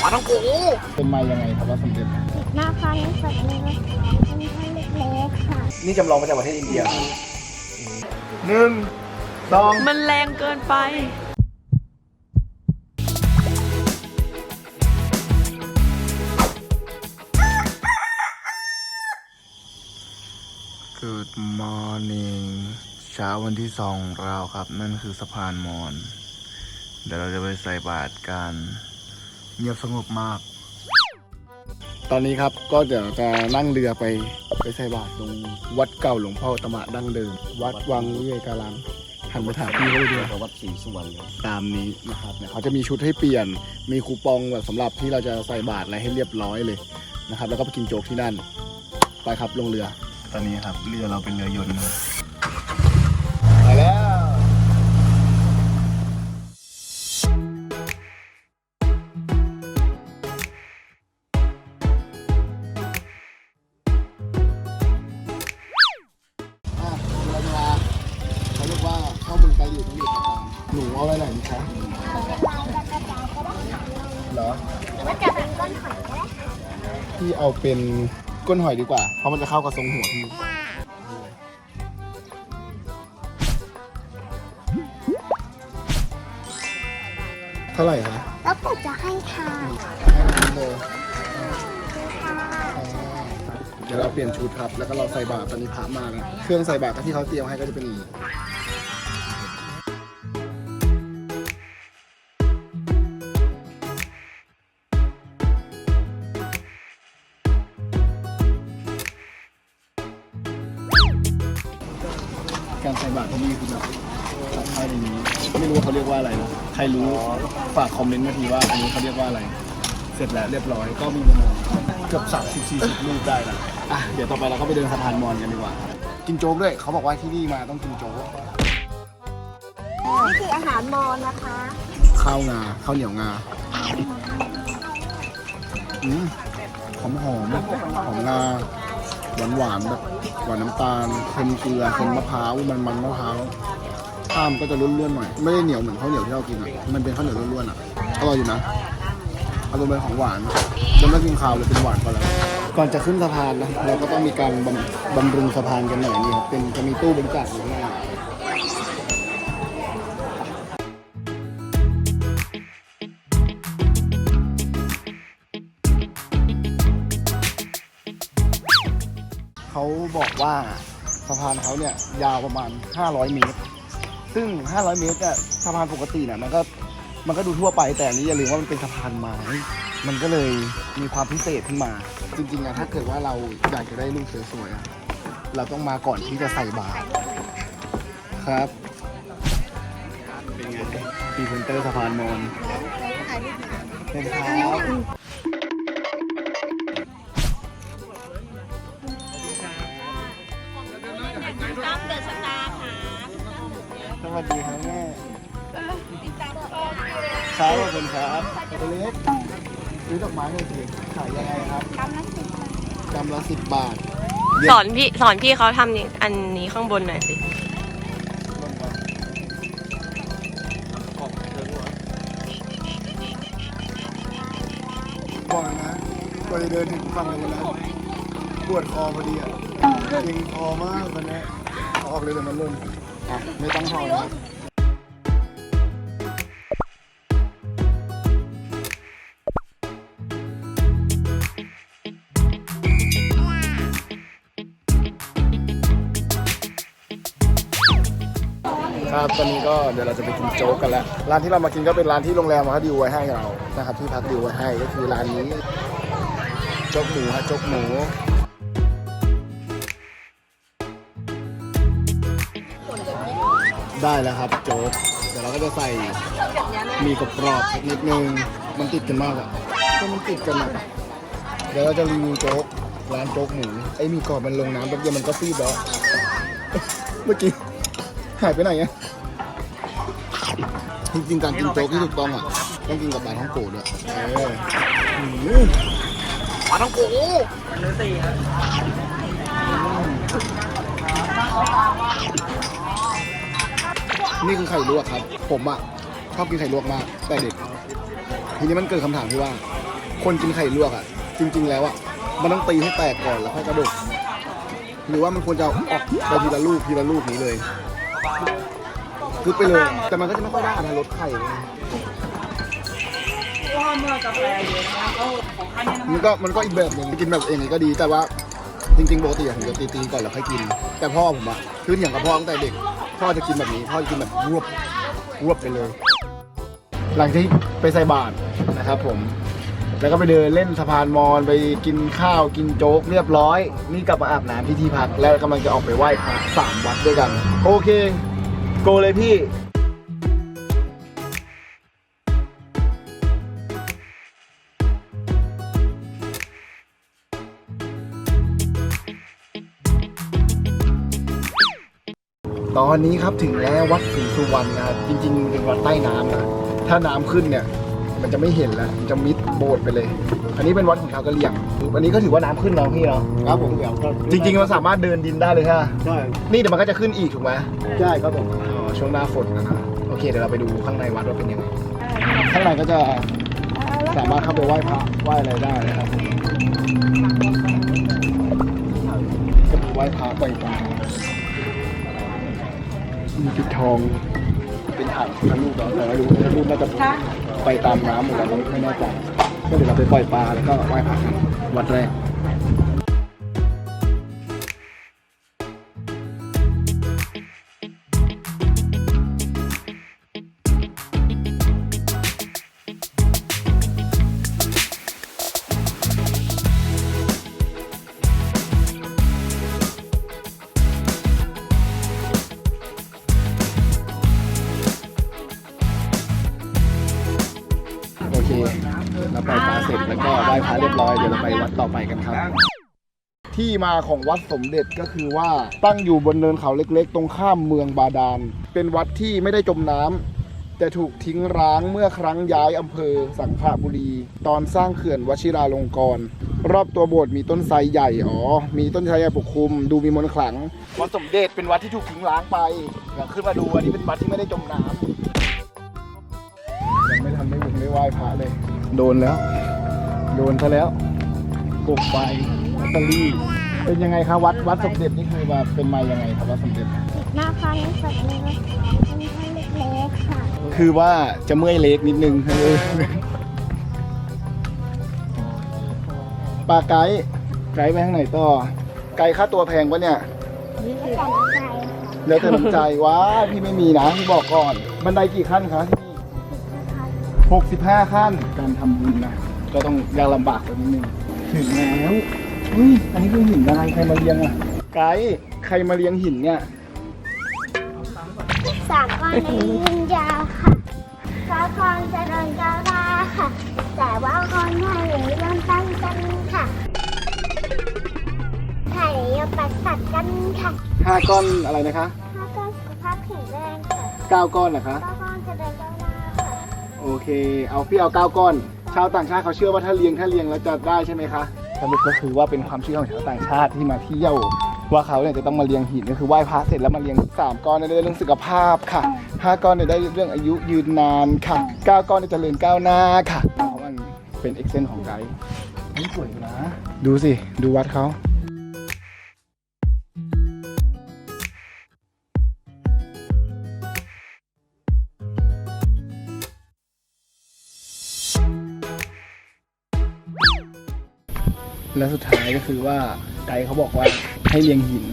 ปลาท้องโกเป็นมายังไงครับว่าสมเด็จหน้าพันธุ์สัตว์เลี้ยงพันธุ์เล็กๆค่ะ นี่จำลองมาจากประเทศอินเดียหนึ่งสองมันแรงเกินไป Good morning เช้าวันที่สองของเราครับ นั่นคือสะพานมอน เดี๋ยวเราจะไปใส่บาตรกันเงียบสงบมาก ตอนนี้ครับก็เดี๋ยวจะนั่งเรือไปไปใส่บาตรตรงวัดเก่าหลวงพ่อตมะดั้งเดิม วัดวังเวียการังหันไปถามพี่เขาเลยดีกว่า วัดศรีสุวรรณตามนี้นะครับเนี่ยเขาจะมีชุดให้เปลี่ยน มีคูปองแบบสำหรับที่เราจะใส่บาตรอะไรให้เรียบร้อยเลยนะครับ แล้วก็ไปกินโจ๊กที่นั่น ไปครับลงเรือ ตอนนี้ครับเรือเราเป็นเรือยนต์นะครับ เอาเป็นก้นหอยดีกว่า เพราะมันจะเข้ากับทรงหัวพี่เท่าไหร่คะแล้วผมจะให้ทานโลเดี๋ยวเราเปลี่ยนชุดครับ แล้วก็เราใส่บาตรตอนนี้พระมาแล้วเครื่องใส่บาตรที่เขาเตรียมให้ก็จะเป็น ใครรู้ฝากคอมเมนต์มาทีว่าอันนี้เขาเรียกว่าอะไร เสร็จแล้วเรียบร้อยก็มีประมาณเกือบสามสิบสี่สิบลูกได้ละอะเดี๋ยวต่อไปเราก็ไปเดินสะพานมอญกันดีกว่า กินโจ๊กด้วยเขาบอกว่าที่นี่มาต้องกินโจ๊กนี่คืออาหารมอญนะคะ ข้าวงาข้าวเหนียวงาอืมหอมหอมหอมงาหวานหวานๆแบบหวานน้ำตาลเค็มเกลือเค็มมะพร้าวมันมันมะพร้าว ข้ามก็จะร่วนๆหน่อย ไม่ได้เหนียวเหมือนข้าวเหนียวที่เรากินอะ มันเป็นข้าวเหนียวร่วนๆอะ อร่อยอยู่นะ อารมณ์เป็นของหวานจะไม่กินข้าวเลยเป็นหวานก็แล้ว ก่อนจะขึ้นสะพานนะ เราก็ต้องมีการบำบำรุงสะพานกันหน่อยนี่ครับเป็นจะมีตู้บริจาคอยู่ข้างหน้า เขาบอกว่าสะพานเขาเนี่ยยาวประมาณ 500 เมตร ซึ่ง 500 เมตรเนี่ยสะพานปกติเนี่ยมันก็มันก็ดูทั่วไปแต่อันนี้อย่าลืมว่ามันเป็นสะพานไม้ มันก็เลยมีความพิเศษขึ้นมา จริงๆอะถ้าเกิดว่าเราอยากจะได้รูปสวยๆอะเราต้องมาก่อนที่จะใส่บาตรครับ เป็นไงพรีเซนเตอร์สะพานมอญเป็นครับ ครับขอบคุณครับตัวเล็กซื้อดอกไม้หน่อยสิขายยังไงครับกำละสิบบาทสอนพี่สอนพี่เขาทำนี่อันนี้ข้างบนหน่อยสิบอกเลยนะกว่าจะเดินถึงฝั่งนู้นนะปวดคอพอดีอะเก่งคอมากตอนนี้เอาออกเลยเดี๋ยวมันหล่นอะไม่ต้องถอดนะ ครับตอนนี้ก็เดี๋ยวเราจะไปกินโจ๊กกันแล้ว ร้านที่เรามากินก็เป็นร้านที่โรงแรมเขาดิวไว้ให้เรานะครับที่พักดิวไว้ให้ก็คือร้านนี้ โจ๊กหมูฮะโจ๊กหมูได้แล้วครับโจ๊กเดี๋ยวเราก็จะใส่มีกรอบๆสักนิดนึงมันติดกันมากอะก็มันติดกันอะเดี๋ยวเราจะรีวิวโจ๊กร้านโจ๊กหมูไอ้มีกรอบมันลงน้ำแป๊บเดียวมันก็ฟีบแล้วเมื่อกี้หายไปไหนอะ จริงๆการกินโจ๊กที่ถูกต้องอะต้องกินกับปลาท้องโกะด้วยเออหืมปลาท้องโกะนี่คือไข่ลวกครับ ผมอะชอบกินไข่ลวกมากแต่เด็ก ทีนี้มันเกิดคำถามที่ว่า คนกินไข่ลวกอะ จริง ๆ แล้วอะมันต้องตีให้แตกก่อนแล้วค่อยกระดกหรือว่ามันควรจะอออกไปทีละลูกทีละลูกนี้เลย คือไปเลย แต่มันก็จะไม่ค่อยได้นะรสไข่เลยมันก็มันก็อีกแบบหนึ่งกินแบบเองก็ดีแต่ว่าจริงๆปกติอะผมจะตีๆก่อนแล้วค่อยกิน แต่พ่อผมอะคือเถียงกับพ่อตั้งแต่เด็ก พ่อจะกินแบบนี้ พ่อจะกินแบบรวบรวบไปเลย หลังจากที่ไปใส่บาตรนะครับผม แล้วก็ไปเดินเล่นสะพานมอญไปกินข้าวกินโจ๊กเรียบร้อย นี่กลับมาอาบน้ำที่ที่พักแล้วกำลังจะออกไปไหว้พระสามวัดด้วยกัน โอเค โกเลยพี่ ตอนนี้ครับถึงแล้ววัดศรีสุวรรณนะครับจริงๆเป็นวัดใต้น้ำนะ ถ้าน้ำขึ้นเนี่ย มันจะไม่เห็นแล้วมันจะมิดโบสถ์ไปเลย อันนี้เป็นวัดของชาวกะเหรี่ยงอันนี้ก็ถือว่าน้ำขึ้นแล้วพี่เนาะครับผมเดี๋ยวก็จริงๆเราสามารถเดินดินได้เลยค่ะ ใช่ นี่เดี๋ยวมันก็จะขึ้นอีกถูกไหม ใช่ครับผมอ๋อ ช่วงหน้าฝนนะครับโอเคเดี๋ยวเราไปดูข้างในวัดว่าเป็นยังไง ข้างในก็จะสามารถเข้าไปไหว้พระไหว้อะไรได้นะครับก็มีไหว้พระไหว้ปลามีปิดทองเป็นถังพระรูปเหรอแต่ไม่รู้พระรูปน่าจะไปตามน้ำหมดแล้วไม่แน่ใจก็เดี๋ยวเราไปปล่อยปลาแล้วก็ไหว้พระกันวัดแรก แล้วก็ไหว้พระเรียบร้อยเดี๋ยวเราไปวัดต่อไปกันครับ ที่มาของวัดสมเด็จก็คือว่าตั้งอยู่บนเนินเขาเล็กๆ ตรงข้ามเมืองบาดาลเป็นวัดที่ไม่ได้จมน้ำแต่ถูกทิ้งร้างเมื่อครั้งย้ายอำเภอสังขบุรี ตอนสร้างเขื่อนวชิราลงกรณ์รอบตัวโบสถ์มีต้นไทรใหญ่อ๋อมีต้นไทรใหญ่ปกคลุม ดูมีมนต์ขลัง วัดสมเด็จเป็นวัดที่ถูกทิ้งร้างไปเดี๋ยวขึ้นมาดูอันนี้เป็นวัดที่ไม่ได้จมน้ำยังไม่ทันได้บุญได้ไหว้พระเลย โดนแล้ว โดนซะแล้วปลุกไฟลอตเตอรี่ เป็นยังไงครับวัดวัดสมเด็จนี่คือว่าเป็นมายังไงครับวัดสมเด็จ หน้าพันแบบนี้ก็เป็นพันเล็กๆค่ะ คือว่าจะเมื่อยเล็กนิดนึงเออปลาไกด์ไกด์ไปทางไหนต่อ ไกด์ค่าตัวแพงปะเนี่ยแต่ละใจค่ะแล้วแต่น้ำใจว้าพี่ไม่มีนะพี่บอกก่อน บันไดกี่ขั้นคะที่นี่ 65 ขั้น การทำบุญนะ ก็ต้องยากลำบากกว่านิดนึงถึงแล้วเฮ้ยอันนี้คือหินอะไรใครมาเลี้ยงอะไกด์ใครมาเลี้ยงหินเนี่ยสามก้อนในยิงยาวค่ะก้าวก้อนจะเดินก้าวหน้าค่ะ แต่ว่าคนไทยยังตั้งกันค่ะไทยยังปัดสัตว์กันค่ะห้าก้อนอะไรนะคะถ้าก้อนสุขภาพแข็งแรงค่ะเก้าก้อนเหรอคะก้าวก้อนจะเดินก้าวหน้าค่ะ โอเค เอาพี่เอาเก้าก้อน ชาวต่างชาติเขาเชื่อว่าถ้าเลี้ยงถ้าเลี้ยงแล้วจะได้ใช่ไหมคะสรุปก็คือว่าเป็นความเชื่อของชาวต่างชาติที่มาเที่ยว ว่าเขาเนี่ยจะต้องมาเลี้ยงหินก็คือไหว้พระเสร็จแล้วมาเลี้ยงสามก้อนเนี่ยได้เรื่องสุขภาพค่ะห้าก้อนเนี่ยได้เรื่องอายุยืนนานค่ะเก้าก้อนเนี่ยเจริญก้าวหน้าค่ะเพราะมันเป็นเอ็กเซนของไกด์นี่สวยอยู่นะ ดูสิ ดูวัดเขา และสุดท้ายก็คือว่าไกด์เขาบอกว่าให้เรียงหิน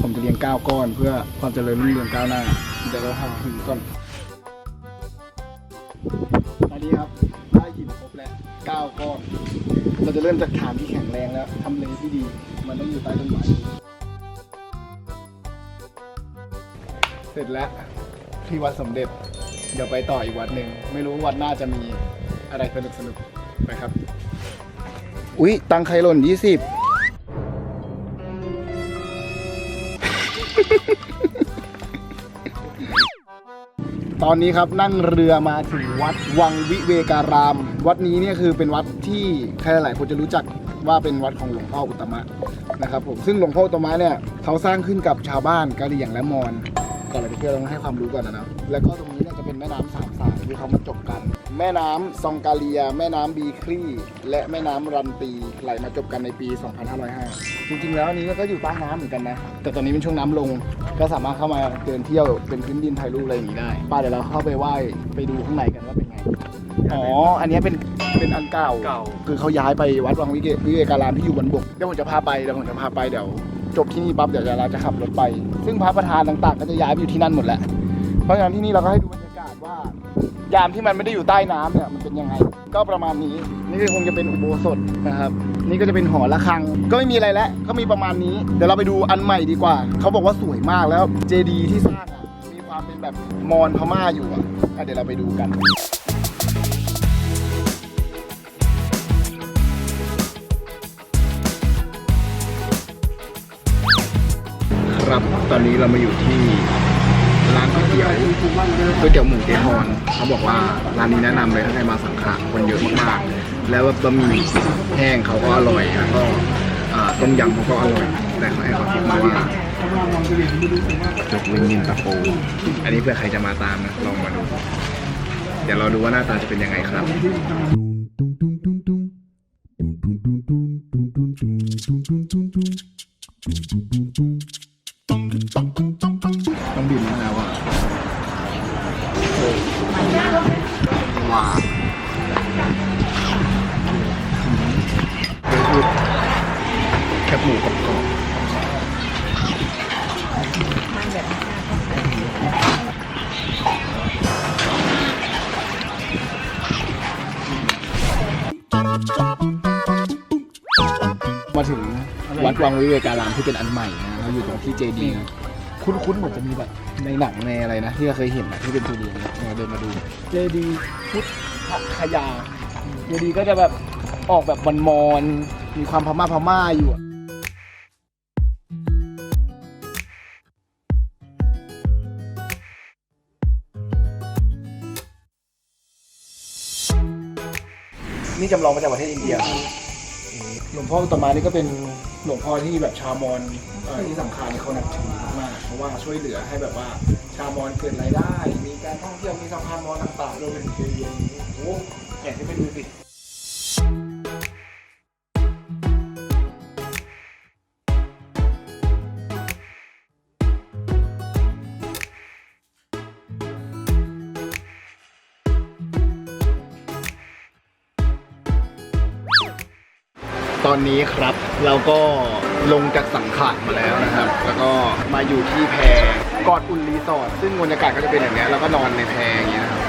ผมจะเรียงเก้าก้อน เพื่อความเจริญรุ่งเรืองก้าวหน้า เดี๋ยวเราหาหินก่อนตอนนี้ครับได้หินครบแล้วเก้าก้อน เราจะเริ่มจากฐานที่แข็งแรงแล้วทำเลที่ดี มันต้องอยู่ใต้ต้นไม้เสร็จแล้วที่วัดสมเด็จ เดี๋ยวไปต่ออีกวัดหนึ่ง ไม่รู้วัดหน้าจะมีอะไรสนุกสนุกไปครับ อุ๊ย ตังไคหล่นยี่สิบตอนนี้ครับนั่งเรือมาถึงวัดวังวิเวการาม วัดนี้เนี่ยคือเป็นวัดที่ใครหลายคนจะรู้จักว่าเป็นวัดของหลวงพ่ออุตมะนะครับผมซึ่งหลวงพ่ออุตตมะเนี่ยเขาสร้างขึ้นกับชาวบ้านกะเหรี่ยงและมอญ ก่อนเราจะเที่ยวต้องให้ความรู้ก่อนนะเนาะแล้วก็ตรงนี้เนี่ยจะเป็นแม่น้ำสามสายที่เขามาจบกัน แม่น้ำซองกาเลีย แม่น้ำบีครีและแม่น้ำรันตีไหลมาจบกันในปี 2505 จริงๆ แล้วอันนี้ก็อยู่ใต้น้ำเหมือนกันนะ แต่ตอนนี้เป็นช่วงน้ำลง ก็สามารถเข้ามาเดินเที่ยวเป็นพื้นดินถ่ายรูปอะไรอย่างนี้ได้ป้าเดี๋ยวเราเข้าไปไหว้ไปดูข้างในกันว่าเป็นไง อ๋อ อันนี้เป็นเป็นอันเก่า เก่า คือเขาย้ายไปวัดวังวิเกวิเวการามที่อยู่บนบก เดี๋ยวผมจะพาไปเดี๋ยวผมจะพาไปเดี๋ยว จบที่นี่ปั๊บเดี๋ยวเราจะขับรถไป ซึ่งพระประธานต่างๆ ก็จะย้ายไปอยู่ที่นั่นหมดแหละ เพราะฉะนั้นที่นี่เราก็ให้ดูบรรยากาศว่ายามที่มันไม่ได้อยู่ใต้น้ำเนี่ยมันเป็นยังไง ก็ประมาณนี้ นี่ก็คงจะเป็นอุโบสถนะครับ นี่ก็จะเป็นหอระฆัง ก็ไม่มีอะไรแล้วก็มีประมาณนี้ เดี๋ยวเราไปดูอันใหม่ดีกว่า เขาบอกว่าสวยมากแล้วเจดีย์ที่สร้างอะมีความเป็นแบบมอญพม่าอยู่อะเดี๋ยวเราไปดูกัน ตอนนี้เรามาอยู่ที่ร้านก๋วยเตี๋ยวก๋วยเตี๋ยวหมูเจฮอนเขาบอกว่าร้านนี้แนะนำเลยถ้าใครมาสังขะคนเยอะมากๆ แล้วบะหมี่แห้งเขาก็อร่อยแล้วก็อ่าต้มยำเขาก็อร่อยแต่เขาให้เขอคิดมาว่า จกเล้งยินตาโฟอันนี้เพื่อใครจะมาตามนะลองมาดู เดี๋ยวเราดูว่าหน้าตาจะเป็นยังไงครับ ต้องบินมะนาวอะว้าวคือแคบหมูกรอบมาถึง วัดวังวิเวการามที่เป็นอันใหม่นะเราอยู่ตรงที่เจดีย์นะคุ้นๆเหมือนจะมีแบบในหนังในอะไรนะ ที่เราเคยเห็นนะที่เป็น 2D เนี่ยเราเดินมาดูเจดีพุทธคยาเจดีก็จะแบบออกแบบมอนๆมีความพม่าพม่าอยู่อะนี่จำลองมาจากประเทศอินเดียห ลวงพ่ออุตมานี่ก็เป็นหลวงพ่อที่แบบชาวมอญเอ่อที่สำคัญเขานับถือมากๆเพราะว่าช่วยเหลือให้แบบว่าชาวมอญเกิดรายได้ มีการท่องเที่ยวมีสะพานมอญต่างๆรวมไปถึงเรียนโอ้โหแข่งที่ไปดูสิ ตอนนี้ครับ เราก็ลงจากสังขารมาแล้วนะครับ แล้วก็มาอยู่ที่แพกอดอุ่นรีสอร์ทซึ่งบรรยากาศก็จะเป็นอย่างนี้ยแล้วก็นอนในแพอย่างเงี้ยนะครับ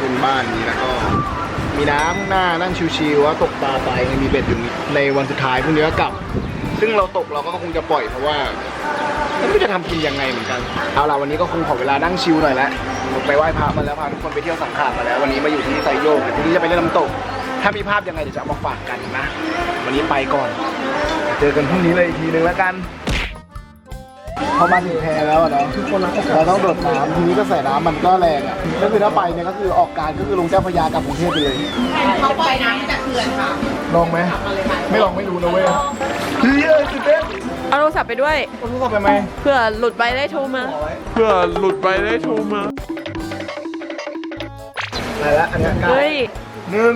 เป็นบ้านนี้แล้วก็ มีน้ำข้างหน้านั่งชิวๆว่าตกปลาไปมีเบ็ดอยู่ในวันสุดท้ายพรุ่งนี้ก็กลับ ซึ่งเราตกเราก็คงจะปล่อยเพราะว่าไม่รู้จะทำกินยังไงเหมือนกัน เอาล่ะวันนี้ก็คงขอเวลานั่งชิลหน่อยละไปไหว้พระมาแล้วพาทุกคนไปเที่ยวสังขารมาแล้ว วันนี้มาอยู่ที่ไซโยกเดี๋ยวพรุ่งนี้จะไปเล่นน้ำตก ถ้ามีภาพยังไงเดี๋ยวจะเอามาฝากกันนะ วันนี้ไปก่อน เจอกันพรุ่งนี้เลยอีกทีนึงแล้วกัน พอมาถึงแพแล้วอะเนาะเราต้องโดดน้ำทีนี้ก็ใส่น้ำมันก็แรงอะก็คือถ้าไปเนี่ยก็คือออกการก็คือลงเจ้าพระยากลับกรุงเทพไปเลยเขาปล่อยน้ำจากเขื่อนค่ะลองไหมไม่ลองไม่รู้นะเว้ยเฮ้ยตื่นเต้นเอาโทรศัพท์ไปด้วยต้องรู้สึกไปไหมเพื่อหลุดไปได้โทรมา เพื่อหลุดไปได้โทรมาไปแล้วอันนี้ใกล้เฮ้ยหนึ่ง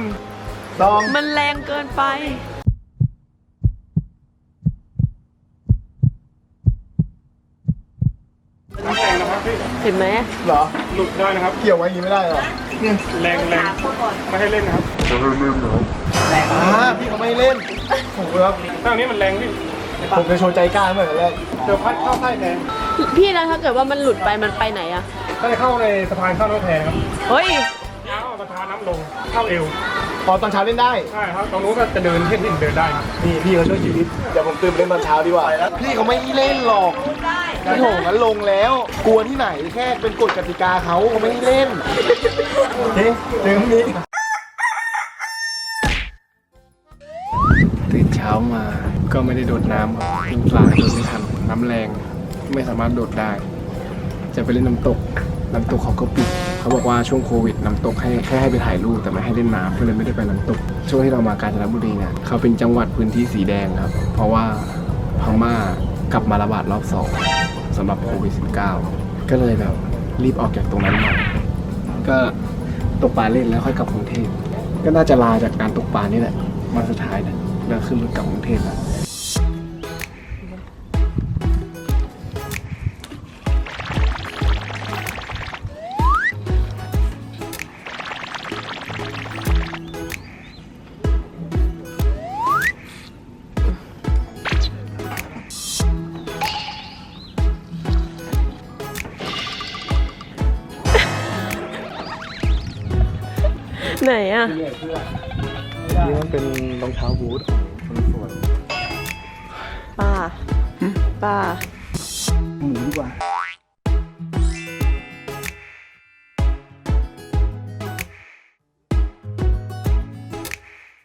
สองมันแรงเกินไปเห็นไหมเหรอ หลุดได้นะครับ เกี่ยวไว้อย่างนี้ไม่ได้เหรอแรงแรงไม่ให้เล่นนะครับอ่าพี่เขาไม่เล่นผมครับถ้าอันนี้มันแรงพี่ผมจะโชว์ใจกล้าเหมือนแรกเดี๋ยวพัดเข้าใต้แทนพี่แล้วถ้าเกิดว่ามันหลุดไปมันไปไหนอะถ้าจะเข้าในสะพานเข้าน้ำแทนครับ เฮ้ยเท้าสะพา นน้ำลงเข้าเอวพอตอนเช้าเล่นได้ ใช่ครับตรงนู้นก็จะเดินเที่นเดินได้ครับนี่พี่เขาช่วยชีวิตเดี๋ยวผมตื่นไปเล่นตอนเช้าดีกว่า พี่เขาไม่เล่นหรอกพี่โหงนั้นลงแล้ว กลัวที่ไหนแค่เป็นกฎกติกาเขาเขาไม่ให้เล่นเฮ้ยเจอพรุ่งนี้ตื่นเช้ามาก็ไม่ได้โดดน้ำครับเป็นปลาโดดไม่ทันน้ำแรง ไม่สามารถโดดได้ จะไปเล่นน้ำตกน้ำตกเขาก็ปิด เขาบอกว่าช่วงโควิดน้ำตกให้แค่ให้ไปถ่ายรูปแต่ไม่ให้เล่นน้ำก็เลยไม่ได้ไปน้ำตก ช่วงที่เรามากาญจนบุรีเนี่ยเขาเป็นจังหวัดพื้นที่สีแดงครับ เพราะว่าพม่ากลับมาระบาดรอบสองสำหรับโควิด -19 ก็เลยแบบรีบออกจากตรงนั้นมาก็ตกปลาเล่นแล้วค่อยกลับกรุงเทพก็น่าจะลาจากการตกปลานี่แหละมาสุดท้ายนะแล้วขึ้นรถกลับกรุงเทพแล้ว ไหนอะ นี่มันเป็นรองเท้าบูทคนสวยป่าป้า หมูดีกว่า